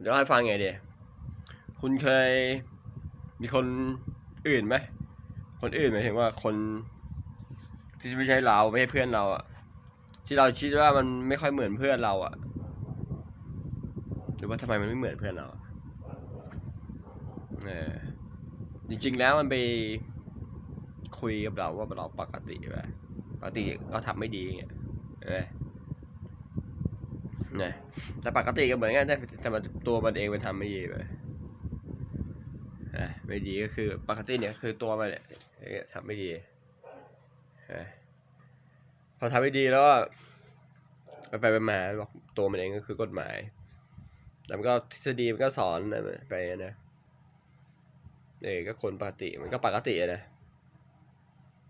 เดี๋ยวให้ฟังไงเดียคุณเคยมีคนอื่นไหม คนอื่นหมายถึงว่าคน ที่ไม่ใช่เราไม่ใช่เพื่อนเราอะที่เราคิดว่ามันไม่ค่อยเหมือนเพื่อนเราอะหรือว่าทำไมมันไม่เหมือนเพื่อนเราอะเออจริง ๆ แล้วมันไปคุยกับเราว่าเราปกติไปปกติก็ทำไม่ดีอย่างเงี้ยเออ นี่ยแต่ปกติก็เหมือนกันแต่แต่ตัวมันเองมันทำไม่ดีไปอะไม่ดีก็คือปกติเนี่ยคือตัวมันเนี่ยทำไม่ดีอะพอทำไม่ดีแล้วไปไปมาบอกตัวมันเองก็คือกฎหมายแต่มันก็ทฤษฎีมันก็สอนไปนะเออก็คนปกติมันก็ปกตินะ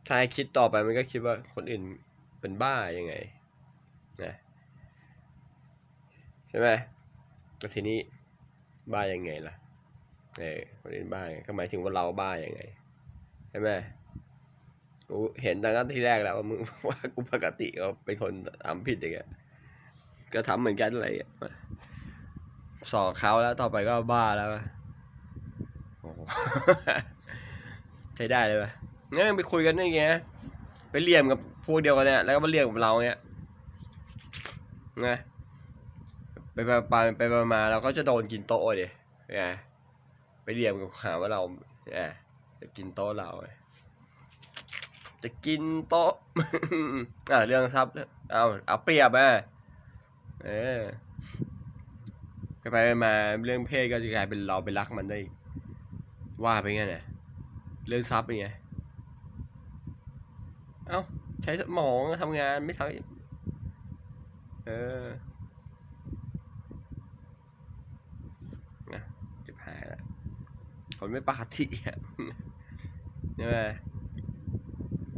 ถ้าคิดต่อไปมันก็คิดว่าคนอื่นเป็นบ้ายังไงนะ ใช่ไหมแล้วทีนี้บ้ายังไงล่ะเออคนอื่นบ้ายังไงก็หมายถึงว่าเราบ้ายังไงใช่ไหมกูเห็นตั้งแต่ที่แรกแล้วว่ามึงว่ากูปกติก็เป็นคนทำผิดอย่างเงี้ยก็ทำเหมือนกันอะไรอย่างเงี้ยสอกเขาแล้วต่อไปก็บ้าแล้วโอ้ใช้ได้เลยปะงั้นไปคุยกันได้ไงไปเลี่ยมกับพวกเดียวกันเนี่ยแล้วก็มาเลี่ยมกับเราเนี่ยไง ไปไปไปไปมาเราก็จะโดนกินโต๊ะดิไงไปเลี่ยมกับหาว่าเราไงจะกินโต๊ะเราจะกินโต๊ะอะเรื่องทรัพย์เอาเอาเปรียบอะเออไปไปมาเรื่องเพศก็จะกลายเป็นเราไปรักมันได้ว่าไปงั้นน่ะเรื่องทรัพย์เป็นไงเอ้าใช้สมองทำงานไม่ทำเออนะจะหายละ คนไม่ปกติอะใช่ไหม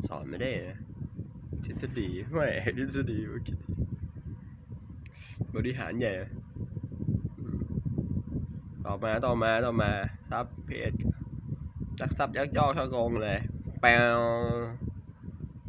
สอนไม่ได้นะทฤษฎีไม่ทฤษฎีเมื่อกี้บริหารใหญ่ต่อมาต่อมาต่อมาทรัพย์เพจรักทรัพย์ยักยอกช่อโกงเลยแปล